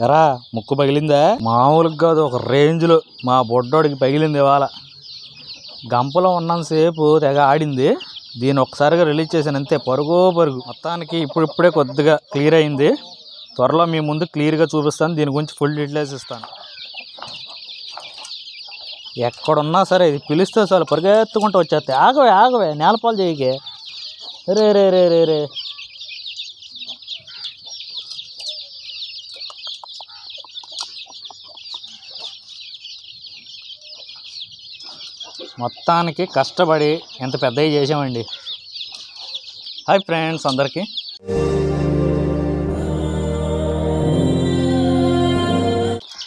ఎరా ముక్కు పగిలిందా? మామూలుగా కాదు ఒక రేంజ్లో. మా బొడ్డోడికి పగిలింది ఇవాళ. గంపలో ఉన్నంతసేపు తెగ ఆడింది. దీన్ని ఒక్కసారిగా రిలీజ్ చేశాను అంతే. పరుగో పరుగు. మొత్తానికి ఇప్పుడిప్పుడే కొద్దిగా క్లియర్ అయింది. త్వరలో మీ ముందు క్లియర్గా చూపిస్తాను దీని గురించి ఫుల్ డీటెయిల్స్ ఇస్తాను. ఎక్కడున్నా సరే ఇది పిలిస్తే చాలు పరిగెత్తుకుంటూ వచ్చేస్తాయి. ఆగవే ఆగవే నేలపాలు చేయకే. రే రే రే రే రే. మొత్తానికి కష్టపడి ఎంత పెద్దవి చేసామండి హాయ్ ఫ్రెండ్స్ అందరికీ.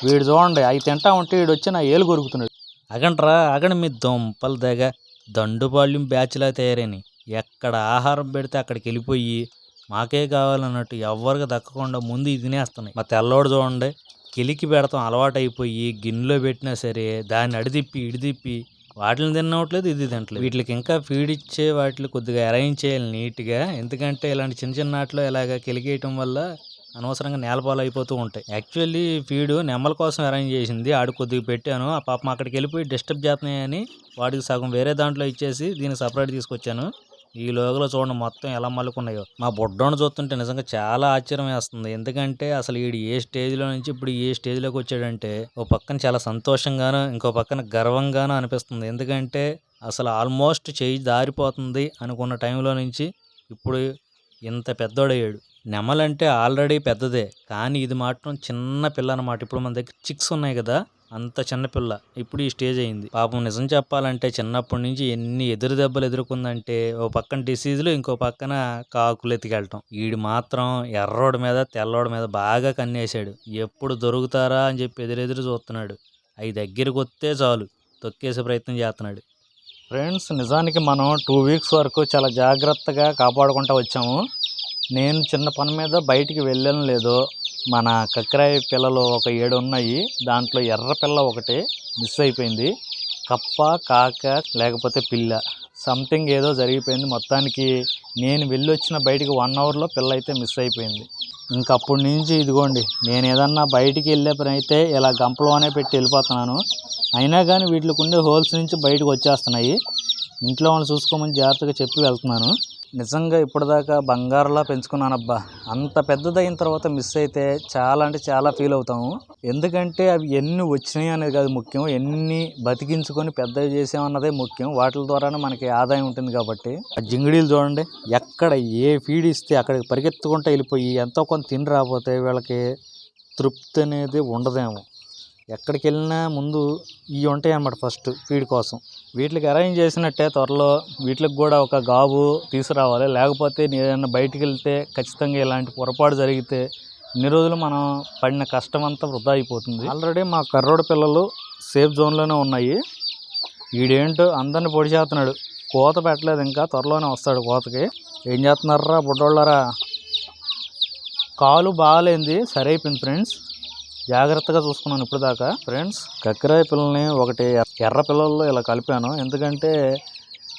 వీడు చూడండి అవి తింటా ఉంటే వీడు వచ్చి నా ఏలు కొరుకుతున్నాడు. అగండ్రా అగండి మీ దుంపలు దగ్గ దండుబాల్యం బ్యాచ్లా తయారని. ఎక్కడ ఆహారం పెడితే అక్కడికి వెళ్ళిపోయి మాకే కావాలన్నట్టు ఎవరికి దక్కకుండా ముందు ఇది తినేస్తున్నాయి. మా తెల్లోడు చూడండి కిలికి పెడతాం అలవాటు అయిపోయి గిన్నెలో పెట్టినా సరే దాన్ని అడిదిప్పి ఇడిదిప్పి వాటిని తినవట్లేదు ఇది తినట్లేదు. వీటికి ఇంకా ఫీడ్ ఇచ్చే వాటిని కొద్దిగా అరేంజ్ చేయాలి నీట్గా ఎందుకంటే ఇలాంటి చిన్న చిన్న వాటిలో ఇలాగ కిలికేయటం వల్ల అనవసరంగా నేలపాలు అయిపోతూ ఉంటాయి. యాక్చువల్లీ ఫీడ్ నెమ్మల కోసం అరేంజ్ చేసింది. ఆడు కొద్దిగా పెట్టాను. ఆ పాపం అక్కడికి వెళ్ళిపోయి డిస్టర్బ్ చేస్తున్నాయని వాడికి సగం వేరే దాంట్లో ఇచ్చేసి దీనికి సపరేట్ తీసుకొచ్చాను. ఈ లోగలో చూడండి మొత్తం ఎలా మలుకున్నాయో. మా బొడ్డోని చూస్తుంటే నిజంగా చాలా ఆశ్చర్యం వేస్తుంది. ఎందుకంటే అసలు వీడు ఏ స్టేజ్లో నుంచి ఇప్పుడు ఏ స్టేజ్లోకి వచ్చాడంటే ఓ పక్కన చాలా సంతోషంగాను ఇంకో పక్కన గర్వంగాను అనిపిస్తుంది. ఎందుకంటే అసలు ఆల్మోస్ట్ చేయి దారిపోతుంది అనుకున్న టైంలో నుంచి ఇప్పుడు ఇంత పెద్దోడయ్యాడు. నెమలంటే ఆల్రెడీ పెద్దదే. కానీ ఇది మాత్రం చిన్న పిల్ల అన్నమాట. ఇప్పుడు మన దగ్గర చిక్స్ ఉన్నాయి కదా. అంత చిన్నపిల్ల ఇప్పుడు ఈ స్టేజ్ అయింది. పాపం నిజం చెప్పాలంటే చిన్నప్పటి నుంచి ఎన్ని ఎదురు దెబ్బలు ఎదుర్కొందంటే ఓ పక్కన డిసీజులు ఇంకో పక్కన కాకులు ఎత్తికెళ్ళటం వీడు మాత్రం ఎర్రోడి మీద తెల్లోడి మీద బాగా కన్నేశాడు. ఎప్పుడు దొరుకుతారా అని చెప్పి ఎదురెదురు చూస్తున్నాడు. అవి దగ్గరికి వస్తే చాలు. తొక్కేసే ప్రయత్నం చేస్తున్నాడు. ఫ్రెండ్స్ నిజానికి మనం టూ వీక్స్ వరకు చాలా జాగ్రత్తగా కాపాడుకుంటూ వచ్చాము. నేను చిన్న పని మీద బయటికి వెళ్ళను లేదు. మన కక్కరాయి పిల్లలు ఒక ఏడు ఉన్నాయి. దాంట్లో ఎర్ర పిల్ల ఒకటి మిస్ అయిపోయింది. కప్ప కాక లేకపోతే పిల్ల. సంథింగ్ ఏదో జరిగిపోయింది. మొత్తానికి నేను వెళ్ళి వచ్చిన బయటికి వన్ అవర్లో పిల్ల అయితే మిస్ అయిపోయింది. ఇంక అప్పటి నుంచి ఇదిగోండి నేను ఏదన్నా బయటికి వెళ్ళే పని అయితే ఇలా గంపలోనే పెట్టి వెళ్ళిపోతున్నాను. అయినా కానీ వీటికి ఉండే హోల్స్ నుంచి బయటకు వచ్చేస్తున్నాయి. ఇంట్లో వాళ్ళు చూసుకోమని జాగ్రత్తగా చెప్పి వెళ్తున్నాను. నిజంగా ఇప్పటిదాకా బంగారులా పెంచుకున్నానబ్బా. అంత పెద్దదైన తర్వాత మిస్ అయితే చాలా అంటే చాలా ఫీల్ అవుతాము. ఎందుకంటే అవి ఎన్ని వచ్చినాయి అనేది కాదు ముఖ్యం. ఎన్ని బతికించుకొని పెద్దవి చేసామన్నదే ముఖ్యం. వాటి ద్వారానే మనకి ఆదాయం ఉంటుంది కాబట్టి. ఆ జింగిడీలు చూడండి. ఎక్కడ ఏ ఫీడ్ ఇస్తే అక్కడికి పరిగెత్తుకుంటూ వెళ్ళిపోయి ఎంతో కొంత తిండి రాకపోతే వీళ్ళకి తృప్తి అనేది ఉండదేమో. ఎక్కడికి వెళ్ళినా ముందు ఇవి ఉంటాయి అన్నమాట ఫస్ట్ ఫీడ్ కోసం. వీటికి అరేంజ్ చేసినట్టే త్వరలో వీటికి కూడా ఒక గాబు తీసుకురావాలి. లేకపోతే ఏదైనా బయటికి వెళ్తే ఖచ్చితంగా ఇలాంటి పొరపాటు జరిగితే ఇన్ని రోజులు మనం పడిన కష్టం అంతా వృధా అయిపోతుంది. ఆల్రెడీ మా కర్రోడు పిల్లలు సేఫ్ జోన్లోనే ఉన్నాయి. వీడేంటో అందరిని పొడి చేస్తున్నాడు. కోత పెట్టలేదు ఇంకా త్వరలోనే వస్తాడు కోతకి. ఏం చేస్తున్నారా బుడ్డోళ్ళరా? కాలు బాగాలేంది సరే అయిపోయింది ఫ్రెండ్స్ జాగ్రత్తగా చూసుకున్నాను ఇప్పుడు దాకా. ఫ్రెండ్స్ కక్కిరాయి పిల్లల్ని ఒకటి ఎర్ర పిల్లల్లో ఇలా కలిపాను. ఎందుకంటే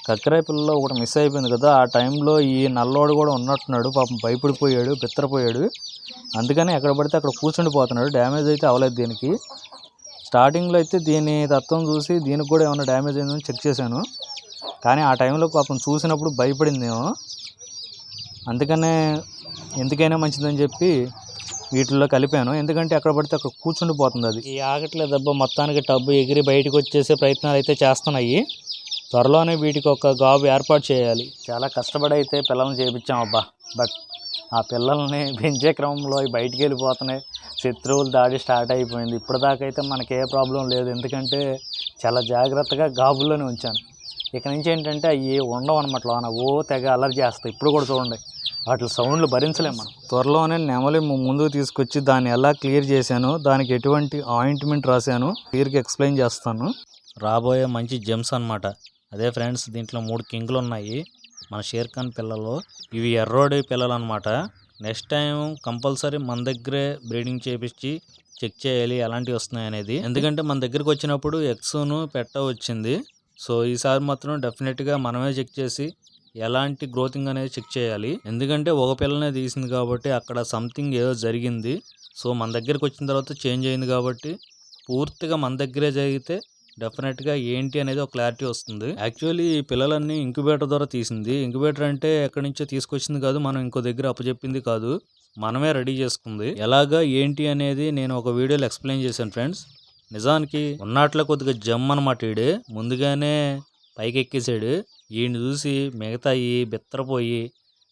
కక్కిరాయి పిల్లలో ఒకటి మిస్ అయిపోయింది కదా ఆ టైంలో ఈ నల్లోడు కూడా ఉన్నట్టున్నాడు. పాపం భయపడిపోయాడు బిత్తరపోయాడు. అందుకని ఎక్కడ పడితే అక్కడ కూర్చుండిపోతున్నాడు. డ్యామేజ్ అయితే అవ్వలేదు దీనికి. స్టార్టింగ్లో అయితే దీని తత్వం చూసి దీనికి కూడా ఏమైనా డ్యామేజ్ అయిందని చెక్ చేశాను. కానీ ఆ టైంలో పాపం చూసినప్పుడు భయపడిందేమో. అందుకనే ఎందుకైనా మంచిదని చెప్పి వీటిల్లో కలిపాను. ఎందుకంటే ఎక్కడ పడితే అక్కడ కూర్చుండిపోతుంది అది. ఈ ఆగట్లేదు అబ్బా మొత్తానికి టబ్బు ఎగిరి బయటకు వచ్చేసే ప్రయత్నాలు అయితే చేస్తున్నాయి. త్వరలోనే వీటికి ఒక గాబు ఏర్పాటు చేయాలి. చాలా కష్టపడి అయితే పిల్లల్ని చేయించాం అబ్బా. బట్ ఆ పిల్లల్ని పెంచే క్రమంలో అవి బయటికి వెళ్ళిపోతున్నాయి. శత్రువుల దాడి స్టార్ట్ అయిపోయింది. ఇప్పటిదాకా అయితే మనకి ఏ ప్రాబ్లం లేదు. ఎందుకంటే చాలా జాగ్రత్తగా గాబుల్లోనే ఉంచాను. ఇక నుంచి ఏంటంటే అవి ఉండవు అనమాట లోన ఓ తెగ అలర్ట్ చేస్తాయి. ఇప్పుడు కూడా చూడండి. వాటి సౌండ్లు భరించలేం మనం. త్వరలోనే నెమలి ముందుకు తీసుకొచ్చి దాన్ని ఎలా క్లియర్ చేశాను దానికి ఎటువంటి ఆయింట్మెంట్ రాశాను క్లియర్గా ఎక్స్ప్లెయిన్ చేస్తాను. రాబోయే మంచి జెమ్స్ అన్నమాట. అదే ఫ్రెండ్స్ దీంట్లో మూడు కింగులు ఉన్నాయి మన షేర్ ఖాన్ పిల్లలు. ఇవి ఎర్రోడి పిల్లలు అనమాట నెక్స్ట్ టైం కంపల్సరీ మన దగ్గరే బ్రీడింగ్ చేపించి చెక్ చేయాలి ఎలాంటివి వస్తున్నాయి అనేది. ఎందుకంటే మన దగ్గరికి వచ్చినప్పుడు ఎక్స్ను పెట్ట వచ్చింది. సో ఈసారి మాత్రం డెఫినెట్గా మనమే చెక్ చేసి ఎలాంటి గ్రోతింగ్ అనేది చెక్ చేయాలి. ఎందుకంటే ఒక పిల్లనే తీసింది కాబట్టి అక్కడ సంథింగ్ ఏదో జరిగింది. సో మన దగ్గరికి వచ్చిన తర్వాత చేంజ్ అయింది కాబట్టి పూర్తిగా మన దగ్గరే జరిగితే డెఫినెట్గా ఏంటి అనేది ఒక క్లారిటీ వస్తుంది. యాక్చువల్లీ ఈ పిల్లలన్నీ ఇంక్యుబేటర్ ద్వారా తీసింది. ఇంక్యుబేటర్ అంటే ఎక్కడి నుంచో తీసుకొచ్చింది కాదు మనం ఇంకో దగ్గర అప్పచెప్పింది కాదు. మనమే రెడీ చేసుకుంది. ఎలాగా ఏంటి అనేది నేను ఒక వీడియోలో ఎక్స్ప్లెయిన్ చేశాను ఫ్రెండ్స్. నిజానికి ఉన్నట్లో కొద్దిగా జమ్ అనమాట ఈడు. ముందుగానే పైకి ఈయన్ని చూసి మిగతాయి బిత్తరపోయి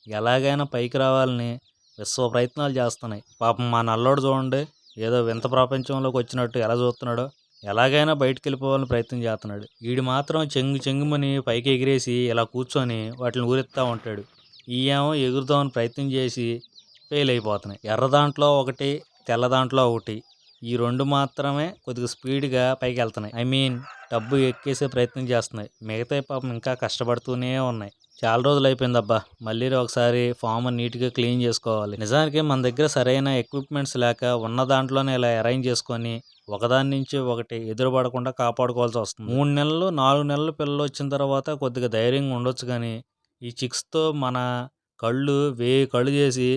ఎలాగైనా పైకి రావాలని విశ్వ ప్రయత్నాలు చేస్తున్నాయి. పాపం మా నల్లోడు చూడండి ఏదో వింత ప్రపంచంలోకి వచ్చినట్టు ఎలా చూస్తున్నాడో ఎలాగైనా బయటికి వెళ్ళిపోవాలని ప్రయత్నం చేస్తున్నాడు. వీడు మాత్రం చెంగు చెంగుమని పైకి ఎగిరేసి ఇలా కూర్చొని వాటిని ఊరెత్తా ఉంటాడు. ఈయేమో ఎగురుదామని ప్రయత్నం చేసి ఫెయిల్ అయిపోతున్నాయి. ఎర్ర దాంట్లో ఒకటి తెల్ల దాంట్లో ఒకటి ఈ రెండు మాత్రమే కొద్దిగా స్పీడ్గా పైకి వెళ్తున్నాయి ఐ మీన్ డబ్బు ఎక్కేసే ప్రయత్నం చేస్తున్నాయి. మిగతా పాపం ఇంకా కష్టపడుతూనే ఉన్నాయి. చాలా రోజులు అయిపోయింది అబ్బా మళ్ళీ ఒకసారి ఫామ్ నీట్గా క్లీన్ చేసుకోవాలి. నిజానికి మన దగ్గర సరైన ఎక్విప్మెంట్స్ లేక ఉన్న దాంట్లోనే ఇలా అరేంజ్ చేసుకొని ఒకదాని నుంచి ఒకటి ఎదురుపడకుండా కాపాడుకోవాల్సి వస్తుంది. మూడు నెలలు నాలుగు నెలలు పిల్లలు వచ్చిన తర్వాత కొద్దిగా ధైర్యంగా ఉండొచ్చు కానీ ఈ చిక్స్తో మన కళ్ళు వేయి కళ్ళు చేసి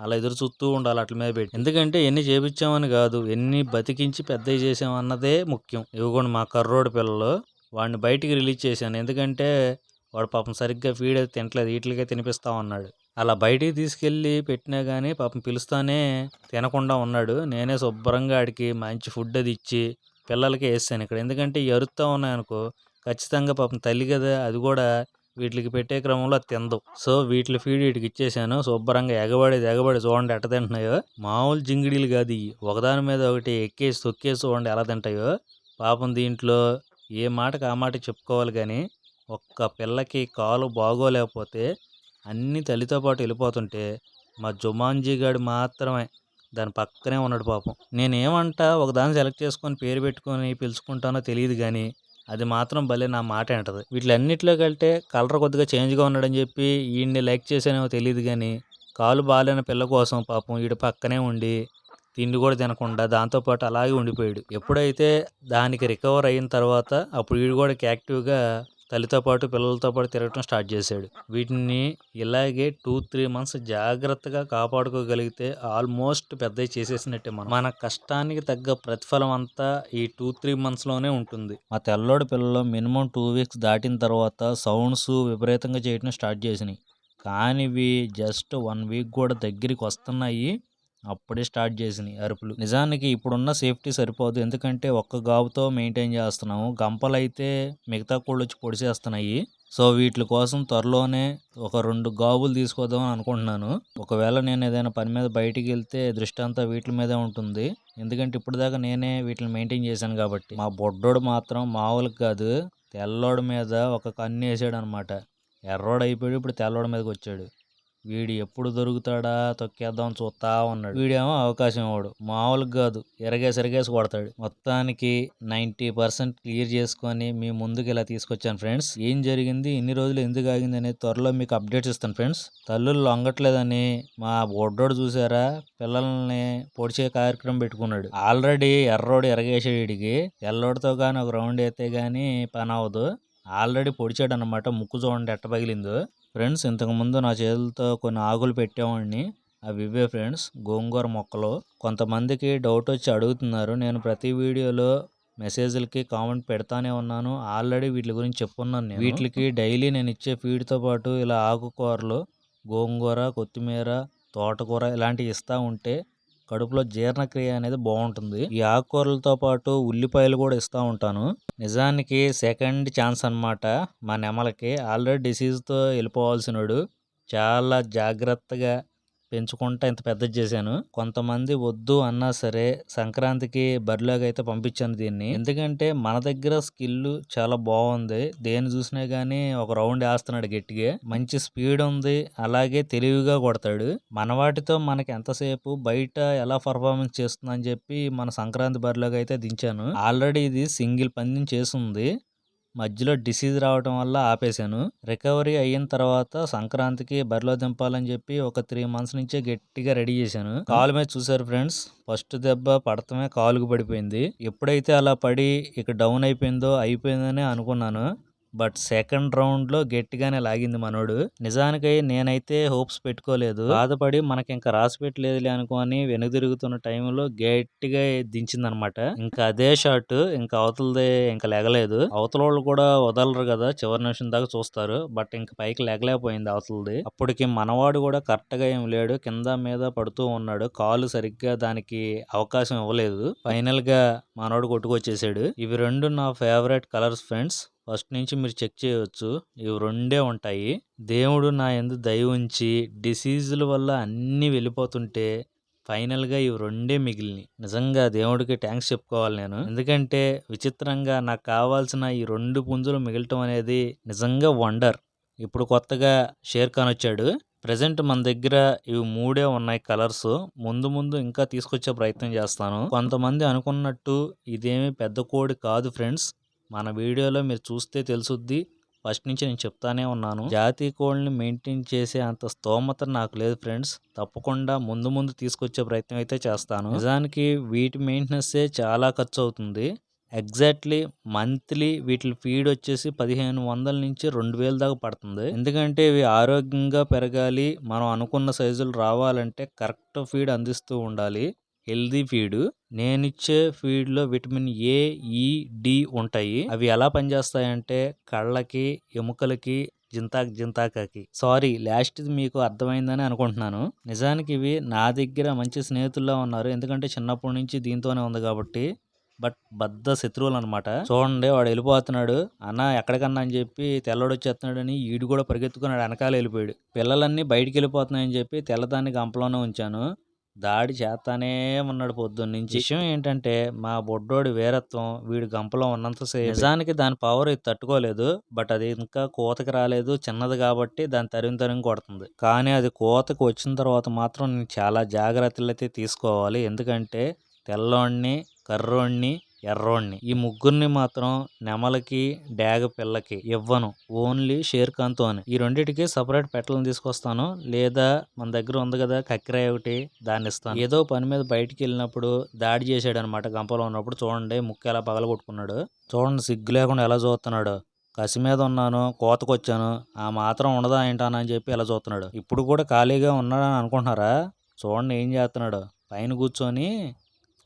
అలా ఎదురు చూస్తూ ఉండాలి అట్ల మీద పెట్టి. ఎందుకంటే ఎన్ని చేపించామని కాదు ఎన్ని బతికించి పెద్దవి చేసామన్నదే ముఖ్యం. ఇవ్వకుండా మా కర్రోడు పిల్లలు వాడిని బయటికి రిలీజ్ చేశాను. ఎందుకంటే వాడు పాపం సరిగ్గా ఫీడ్ అయితే తినట్లేదు వీటికే తినిపిస్తా ఉన్నాడు. అలా బయటికి తీసుకెళ్ళి పెట్టినా కానీ పాపం పిలుస్తానే తినకుండా ఉన్నాడు. నేనే శుభ్రంగా ఆడికి మంచి ఫుడ్ అది ఇచ్చి పిల్లలకి వేస్తాను ఇక్కడ. ఎందుకంటే ఈ అరుస్తూ ఉన్నాయనుకో ఖచ్చితంగా పాపం తల్లి కదా అది కూడా వీటికి పెట్టే క్రమంలో తిందవు తిందు. సో వీటి ఫీడ్ వీటికి ఇచ్చేసాను. శుభ్రంగా ఎగబడి ఎగబడి చూడండి ఎట్ట తింటున్నాయో. మామూలు జింగిడీలు కాదు ఇవి ఒకదాని మీద ఒకటి ఎక్కేసి తొక్కేసి చూడండి ఎలా తింటాయో. పాపం దీంట్లో ఏ మాటకు ఆ మాట చెప్పుకోవాలి కానీ ఒక్క పిల్లకి కాలు బాగోలేకపోతే అన్ని తల్లితో పాటు వెళ్ళిపోతుంటే మా జుమాన్జీ గాడు మాత్రమే దాని పక్కనే ఉన్నాడు పాపం. నేనేమంటా ఒకదాన్ని సెలెక్ట్ చేసుకొని పేరు పెట్టుకొని పిలుచుకుంటానో తెలియదు కానీ అది మాత్రం భలే నా మాట అంటది. వీటిలన్నిటిలో కంటే కలర్ కొద్దిగా చేంజ్గా ఉన్నాడని చెప్పి ఈయన్ని లైక్ చేసానేమో తెలియదు కానీ కాలు బాగాలేని పిల్ల కోసం పాపం వీడి పక్కనే ఉండి తిండి కూడా తినకుండా దాంతోపాటు అలాగే ఉండిపోయాడు. ఎప్పుడైతే దానికి రికవర్ అయిన తర్వాత అప్పుడు వీడు కూడా యాక్టివ్గా తల్లితో పాటు పిల్లలతో పాటు తిరగటం స్టార్ట్ చేశాడు. వీటిని ఇలాగే టూ త్రీ మంత్స్ జాగ్రత్తగా కాపాడుకోగలిగితే ఆల్మోస్ట్ పెద్దవి చేసేసినట్టే మనం. మన కష్టానికి తగ్గ ప్రతిఫలం అంతా ఈ టూ త్రీ మంత్స్లోనే ఉంటుంది. మా తెల్లోడి పిల్లలు మినిమం టూ వీక్స్ దాటిన తర్వాత సౌండ్స్ విపరీతంగా చేయటం స్టార్ట్ చేసినాయి. కానీ ఇవి జస్ట్ వన్ వీక్ కూడా దగ్గరికి వస్తున్నాయి. అప్పుడే స్టార్ట్ చేసినాయి అరుపులు. నిజానికి ఇప్పుడున్న సేఫ్టీ సరిపోదు. ఎందుకంటే ఒక్క గాబుతో మెయింటైన్ చేస్తున్నాము. గంపలు అయితే మిగతా కోళ్ళు వచ్చి పొడిచేస్తున్నాయి. సో వీటి కోసం త్వరలోనే ఒక రెండు గాబులు తీసుకోదాం అనుకుంటున్నాను. ఒకవేళ నేను ఏదైనా పని మీద బయటికి వెళ్తే దృష్టి అంతా వీటి మీదే ఉంటుంది. ఎందుకంటే ఇప్పటిదాకా దాకా నేనే వీటిని మెయింటైన్ చేశాను కాబట్టి. మా బొడ్డోడు మాత్రం మామూలుగా కాదు. తెల్లోడి మీద ఒక కన్ను వేసాడు అనమాట ఎర్రోడు అయిపోయాడు. ఇప్పుడు తెల్లోడి మీదకి వచ్చాడు వీడు ఎప్పుడు దొరుకుతాడా? తొక్కేద్దాం చూస్తా ఉన్నాడు. వీడేమో అవకాశం ఇవ్వడు. మామూలుగా కాదు. ఎరగేసి ఎరగేసి కొడతాడు. మొత్తానికి నైంటీ పర్సెంట్ క్లియర్ చేసుకొని మీ ముందుకు ఇలా తీసుకొచ్చాను ఫ్రెండ్స్. ఏం జరిగింది? ఇన్ని రోజులు ఎందుకు ఆగింది అనేది త్వరలో మీకు అప్డేట్స్ ఇస్తాను ఫ్రెండ్స్. తల్లులు లొంగట్లేదని మా బొడ్డోడు చూసారా? పిల్లల్ని పొడిచే కార్యక్రమం పెట్టుకున్నాడు. ఆల్రెడీ ఎర్రోడు ఎరగేసాడు వీడికి ఎల్లోడితో కానీ ఒక రౌండ్ అయితే కానీ పని అవ్వదు. ఆల్రెడీ పొడిచాడు అనమాట ముక్కు చూడండి ఎట్ట పగిలిందో. ఫ్రెండ్స్ ఇంతకుముందు నా చేతులతో కొన్ని ఆకులు పెట్టేవాడిని. అవి ఇవే ఫ్రెండ్స్ గోంగూర మొక్కలు. కొంతమందికి డౌట్ వచ్చి అడుగుతున్నారు. నేను ప్రతి వీడియోలో మెసేజ్లకి కామెంట్ పెడతానే ఉన్నాను. ఆల్రెడీ వీటి గురించి చెప్పున్నాను నేను. వీటికి డైలీ నేను ఇచ్చే ఫీడ్తో పాటు ఇలా ఆకుకూరలు గోంగూర కొత్తిమీర తోటకూర ఇలాంటివి ఇస్తూ ఉంటే కడుపులో జీర్ణక్రియ అనేది బాగుంటుంది. ఈ ఆకుకూరలతో పాటు ఉల్లిపాయలు కూడా ఇస్తూ ఉంటాను. నిజానికి సెకండ్ ఛాన్స్ అన్నమాట. మా నెమలకి ఆల్రెడీ డిసీజ్తో వెళ్ళిపోవాల్సినాడు. చాలా జాగ్రత్తగా పెంచుకుంటా ఇంత పెద్దది చేశాను. కొంతమంది వద్దు అన్నా సరే సంక్రాంతికి బరిలోకి అయితే పంపించాను దీన్ని. ఎందుకంటే మన దగ్గర స్కిల్ చాలా బాగుంది. దేని చూసినా గానీ ఒక రౌండ్ వేస్తున్నాడు గట్టిగా. మంచి స్పీడ్ ఉంది. అలాగే తెలివిగా కొడతాడు. మన వాటితో మనకి ఎంతసేపు బయట ఎలా పర్ఫార్మెన్స్ చేస్తుందని చెప్పి మన సంక్రాంతి బరిలోకి అయితే దించాను. ఆల్రెడీ ఇది సింగిల్ పందెం చేసింది మధ్యలో డిసీజ్ రావడం వల్ల ఆపేశాను. రికవరీ అయిన తర్వాత సంక్రాంతికి బరిలో దింపాలని చెప్పి ఒక త్రీ మంత్స్ నుంచే గట్టిగా రెడీ చేశాను. కాలు మీద చూసారు ఫ్రెండ్స్. ఫస్ట్ దెబ్బ పడతమే కాలుకు పడిపోయింది. ఎప్పుడైతే అలా పడి ఇక డౌన్ అయిపోయిందో అయిపోయిందని అనుకున్నాను. బట్ సెకండ్ రౌండ్లో గట్టిగానే లాగింది మనోడు. నిజానికి నేనైతే హోప్స్ పెట్టుకోలేదు. బాధపడి మనకి ఇంకా రాసి పెట్టలేదులే అనుకోని వెనుక తిరుగుతున్న టైంలో గట్టిగా దించిందనమాట. ఇంకా అదే షాట్ ఇంకా అవతలదే ఇంకా లెగలేదు. అవతల వాళ్ళు కూడా వదలరు కదా చివరి నిమిషం దాకా చూస్తారు. బట్ ఇంకా పైకి లెగలేకపోయింది అవతలది. అప్పటికి మనవాడు కూడా కరెక్ట్గా ఏం లేడు. కింద మీద పడుతూ ఉన్నాడు. కాలు సరిగ్గా దానికి అవకాశం ఇవ్వలేదు. ఫైనల్గా మనోడు కొట్టుకొచ్చేసాడు. ఇవి రెండు నా ఫేవరెట్ కలర్స్ ఫ్రెండ్స్. ఫస్ట్ నుంచి మీరు చెక్ చేయవచ్చు ఇవి రెండే ఉంటాయి. దేవుడు నా ఎందు దయ ఉంచి డిసీజుల వల్ల అన్నీ వెళ్ళిపోతుంటే ఫైనల్గా ఇవి రెండే మిగిలినాయి. నిజంగా దేవుడికి ట్యాంక్స్ చెప్పుకోవాలి నేను. ఎందుకంటే విచిత్రంగా నాకు కావాల్సిన ఈ రెండు పుంజులు మిగలటం అనేది నిజంగా వండర్. ఇప్పుడు కొత్తగా షేర్ ఖాన్ వచ్చాడు. ప్రజెంట్ మన దగ్గర ఇవి మూడే ఉన్నాయి కలర్స్. ముందు ముందు ఇంకా తీసుకొచ్చే ప్రయత్నం చేస్తాను. కొంతమంది అనుకున్నట్టు ఇదేమి పెద్ద కోడి కాదు ఫ్రెండ్స్. మన వీడియోలో మీరు చూస్తే తెలుసుద్ది. ఫస్ట్ నుంచి నేను చెప్తానే ఉన్నాను. జాతి కోళ్ళని మెయింటైన్ చేసే అంత స్తోమత నాకు లేదు ఫ్రెండ్స్. తప్పకుండా ముందు ముందు తీసుకొచ్చే ప్రయత్నం అయితే చేస్తాను. నిజానికి వీటి మెయింటెనెన్సే చాలా ఖర్చు అవుతుంది ఎగ్జాక్ట్లీ మంత్లీ వీటి ఫీడ్ వచ్చేసి పదిహేను వందల నుంచి రెండు వేల దాకా పడుతుంది. ఎందుకంటే ఇవి ఆరోగ్యంగా పెరగాలి. మనం అనుకున్న సైజులు రావాలంటే కరెక్ట్ ఫీడ్ అందిస్తూ ఉండాలి. Healthy feed. నేనిచ్చే ఫీడ్లో విటమిన్ ఏ ఈ డి ఉంటాయి. అవి ఎలా పనిచేస్తాయంటే కళ్ళకి ఎముకలకి జింతాక్ జింతాకాకి. సారీ లాస్ట్ మీకు అర్థమైందని అనుకుంటున్నాను. నిజానికి ఇవి నా దగ్గర మంచి స్నేహితుల్లో ఉన్నారు. ఎందుకంటే చిన్నప్పటి నుంచి దీంతోనే ఉంది కాబట్టి. బట్ బద్ద శత్రువులు అనమాట చూడండి వాడు వెళ్ళిపోతున్నాడు. అన్న ఎక్కడికన్నా అని చెప్పి తెల్లడు వచ్చేస్తున్నాడని ఈడు కూడా పరిగెత్తుకున్నాడు. వెనకాల వెళ్ళిపోయాడు. పిల్లలన్నీ బయటికి వెళ్ళిపోతున్నాయని చెప్పి తెల్లదాన్ని గంపలోనే ఉంచాను. దాడి చేస్తానే ఉన్నాడు పొద్దున్న నుంచి. విషయం ఏంటంటే మా బొడ్డోడి వీరత్వం వీడి గంపలో ఉన్నంతసేపు నిజానికి దాని పవర్ ఇది తట్టుకోలేదు బట్ అది ఇంకా కోతకి రాలేదు చిన్నది కాబట్టి దాని తరిమి తరిమి కొడుతుంది. కానీ అది కోతకు వచ్చిన తర్వాత మాత్రం నేను చాలా జాగ్రత్తలు అయితే తీసుకోవాలి. ఎందుకంటే తెల్లోడిని కర్రోడిని ఎర్రోడిని. ఈ ముగ్గురిని మాత్రం నెమలకి డాగ పిల్లకి ఇవ్వను. ఓన్లీ షేర్ ఖాన్తోనే ఈ రెండింటికి సపరేట్ పెట్టలను తీసుకొస్తాను. లేదా మన దగ్గర ఉంది కదా కక్కిరాయ ఒకటి దాన్ని ఇస్తాను. ఏదో పని మీద బయటికి వెళ్ళినప్పుడు దాడి చేశాడు అనమాట గంపలో ఉన్నప్పుడు. చూడండి ముక్కు ఎలా పగల కొట్టుకున్నాడు చూడండి సిగ్గు లేకుండా ఎలా చూస్తున్నాడు. కసి మీద ఉన్నాను కోతకొచ్చాను. ఆ మాత్రం ఉండదా ఏంటానని చెప్పి ఎలా చూస్తున్నాడు. ఇప్పుడు కూడా ఖాళీగా ఉన్నాడని అనుకుంటున్నారా? చూడండి ఏం చేస్తున్నాడు. పైన కూర్చొని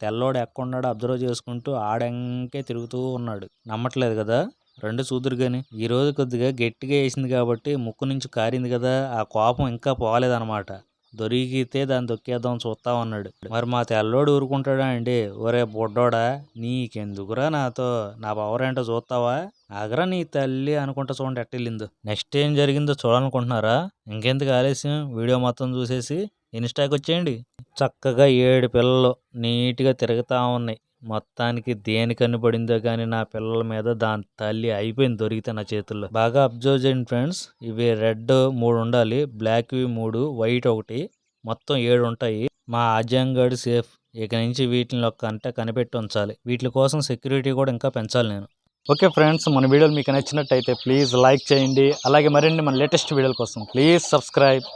తెల్లోడు ఎక్కడున్నాడో అబ్జర్వ్ చేసుకుంటూ ఆడంకే తిరుగుతూ ఉన్నాడు. నమ్మట్లేదు కదా? రెండు చూదురు కానీ ఈ రోజు కొద్దిగా గట్టిగా వేసింది కాబట్టి ముక్కు నుంచి కారింది కదా? ఆ కోపం ఇంకా పోలేదన్నమాట. దొరికితే దాన్ని దొక్కేద్దాం చూస్తా ఉన్నాడు. మరి మా తెల్లోడు ఊరుకుంటాడా అండి ఒరే బొడ్డోడా నీకెందుకురా నాతో? నా పవర్ ఏంటో చూస్తావా? ఆగరా నీ తల్లి అనుకుంటా చూడండి ఎట్టెళ్ళిందో. నెక్స్ట్ ఏం జరిగిందో చూడాలనుకుంటున్నారా? ఇంకెందుకు ఆలస్యం? వీడియో మొత్తం చూసేసి ఇన్స్టాకి వచ్చేయండి. చక్కగా ఏడు పిల్లలు నీట్గా తిరుగుతూ ఉన్నాయి. మొత్తానికి దేనికని పడిందో కానీ నా పిల్లల మీద దాని తల్లి అయిపోయింది దొరికితే నా చేతుల్లో. బాగా అబ్జర్వ్ చేయండి ఫ్రెండ్స్. ఇవి రెడ్ మూడు ఉండాలి. బ్లాక్వి మూడు వైట్ ఒకటి. మొత్తం ఏడు ఉంటాయి. మా ఆజ్యాంగాడు సేఫ్. ఇక నుంచి వీటిని ఒక్క అంటే కనిపెట్టి ఉంచాలి. వీటి కోసం సెక్యూరిటీ కూడా ఇంకా పెంచాలి నేను. ఓకే ఫ్రెండ్స్ మన వీడియోలు మీకు నచ్చినట్టయితే ప్లీజ్ లైక్ చేయండి. అలాగే మరిన్ని మన లేటెస్ట్ వీడియోల కోసం ప్లీజ్ సబ్స్క్రైబ్.